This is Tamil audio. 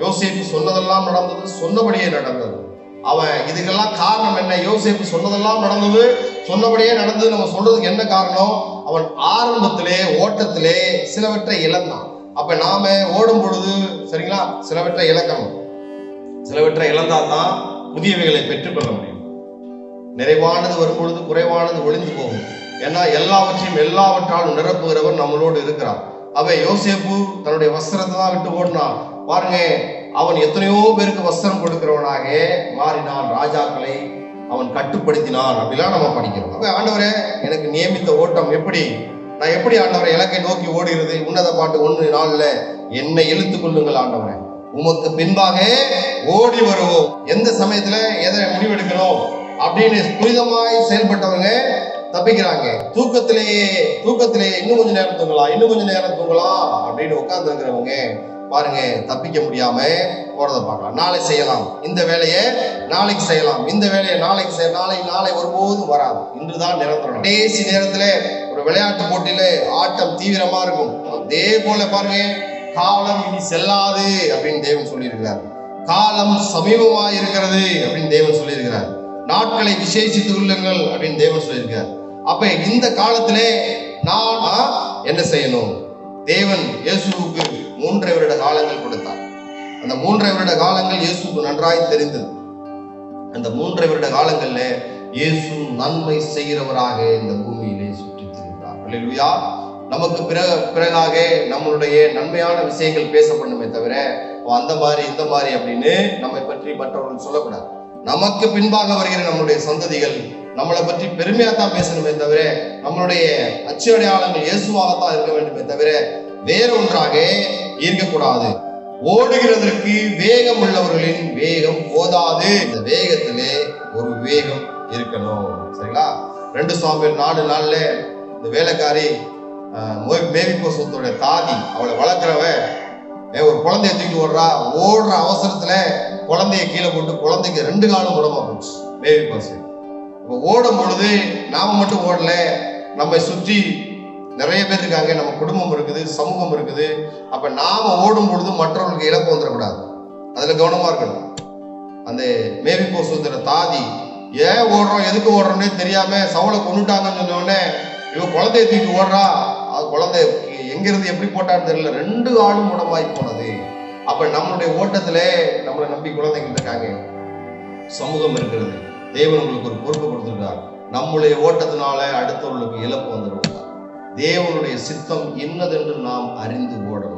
யோசேப்பு சொன்னதெல்லாம் நடந்தது சொன்னபடியே நடந்தது. அவன் இதுக்கெல்லாம் காரணம் என்ன? யோசேப்பு சொன்னதெல்லாம் நடந்தது சொன்னபடியே நடந்தது. நம்ம சொல்றதுக்கு என்ன காரணம்? அவன் ஆரம்பத்திலே ஓட்டத்திலே சிலவற்றை இழந்தான். அப்ப நாம ஓடும் பொழுது சரிங்களா? சிலவற்றை இழக்கணும். சிலவற்றை இழந்தாதான் புதியவைகளை பெற்றுக்கொள்ள முடியும். நிறைவானது வரும்பொழுது குறைவானது ஒளிந்து போகும். ஏன்னா எல்லாவற்றையும் எல்லாவற்றாலும் நிரப்புகிறவர் நம்மளோடு இருக்கிறார் அவ யோசேப்பு தன்னுடைய வஸ்திரத்தை தான் விட்டு ஓடினான். பாருங்க அவன் எத்தனையோ பேருக்கு வஸ்திரம் கொடுக்கிறவனாக மாறினான் ராஜாக்களை அவன் கட்டுப்படுத்தினான் அப்படிலாம் நம்ம படிக்கிறோம். அப்ப ஆண்டவரே எனக்கு நியமித்த ஓட்டம் எப்படி? நான் எப்படி ஆண்டவரை இலக்கை நோக்கி ஓடுகிறது? உன்னத பாட்டு ஒன்று நாளில் என்னை இழுத்து கொள்ளுங்கள் ஆண்டவரே. உமக்கு பின்பாக ஓடி வருவோம். எந்த சமயத்துல எதை முடிவெடுக்கணும்? அப்படின்னு புனிதமாய் செயல்பட்டவங்க தப்பிக்கிறாங்க. தூக்கத்திலேயே தூக்கத்திலேயே இன்னும் கொஞ்சம் நேரம் தூங்கலாம் இன்னும் கொஞ்சம் நேரம் தூங்கலாம் அப்படின்னு உட்கார்ந்து இருக்கிறவங்க பாருங்க தப்பிக்க முடியாம போறதை பார்க்கலாம். நாளை செய்யலாம். இந்த வேலையை நாளைக்கு செய்யலாம். இந்த வேலையை நாளைக்கு செய்ய நாளை நாளை ஒருபோதும் வராது. இன்றுதான் நிரந்தரம். கடைசி நேரத்துல ஒரு விளையாட்டு போட்டியில ஆட்டம் தீவிரமா இருக்கும். அதே போல பாருங்க காலம் இனி செல்லாது அப்படின்னு தேவன் சொல்லியிருக்கிறார். காலம் சமீபமா இருக்கிறது அப்படின்னு தேவன் சொல்லியிருக்கிறார். நாட்களை விசேஷித்து கொள்ளுங்கள் அப்படின்னு தேவன் சொல்லியிருக்கார் அப்ப இந்த காலத்திலே நான் என்ன செய்யணும்? தேவன் இயேசுவுக்கு மூன்றரை வருட காலங்கள் கொடுத்தார். அந்த மூன்றரை வருட காலங்கள் இயேசுக்கு நன்றாய் தெரிந்தது. அந்த மூன்றரை வருட காலங்கள்ல இயேசு நன்மை செய்கிறவராக இந்த பூமியிலே சுற்றித் திரிந்தார் நமக்கு பிற பிறகாக நம்மளுடைய நன்மையான விஷயங்கள் பேசப்படணுமே தவிர "ஓ, அந்த மாதிரி இந்த மாதிரி அப்படின்னு நம்மை பற்றி மற்றவர்கள் சொல்லக்கூடாது. நமக்கு பின்பாக வருகிற நம்மளுடைய சந்ததிகள் நம்மளை பற்றி பெருமையாக தான் பேசணுமே தவிர நம்மளுடைய அச்சு அடையாளங்கள் இயேசுவாகத்தான் இருக்க வேண்டுமே தவிர வேற ஒன்றாக இருக்கக்கூடாது. ஓடுகிறதற்கு வேகம் உள்ளவர்களின் வேகம் போதாது இந்த வேகத்திலே ஒரு வேகம் இருக்கணும். சரிங்களா? ரெண்டு சுவாமி நாலு நாள்ல இந்த வேலைக்காரி மேவிப்போ மோ- தாதி அவளை வளர்க்குறவ ஒரு குழந்தைய தூக்கிட்டு ஓடுறா ஓடுற அவசரத்துல குழந்தைய கீழே போட்டு குழந்தைக்கு ரெண்டு காலம் உடம்பா போச்சு மேவிப்போ இப்போ ஓடும் பொழுது நாம மட்டும் ஓடல நம்மை சுற்றி நிறைய பேர் இருக்காங்க நம்ம குடும்பம் இருக்குது சமூகம் இருக்குது. அப்ப நாம ஓடும் பொழுது மற்றவர்களுக்கு இழப்பு வந்துடக்கூடாது. அதுல கவனமா இருக்கணும். அந்த மேவி போசுங்கிற தாதி ஏன் ஓடுறோம்? எதுக்கு ஓடுறோம்னே தெரியாம சவலை கொண்டுட்டாங்கன்னு சொன்னோடனே இவன் குழந்தைய தூக்கி ஓடுறா? அது குழந்தை எங்கிருந்து எப்படி போட்டான்னு தெரியல. ரெண்டு ஆளும் உடம்பாய் போனது. அப்ப நம்மளுடைய ஓட்டத்துல நம்மளை நம்பி குழந்தைகள் இருக்காங்க. சமூகம் இருக்கிறது. தேவன் உங்களுக்கு ஒரு பொறுப்பு கொடுத்துருக்கார். நம்முடைய ஓட்டத்தினால அடுத்தவர்களுக்கு இழப்பு வந்துடும். தேவனுடைய சித்தம் இன்னதென்று நாம் அறிந்து ஓடணும்.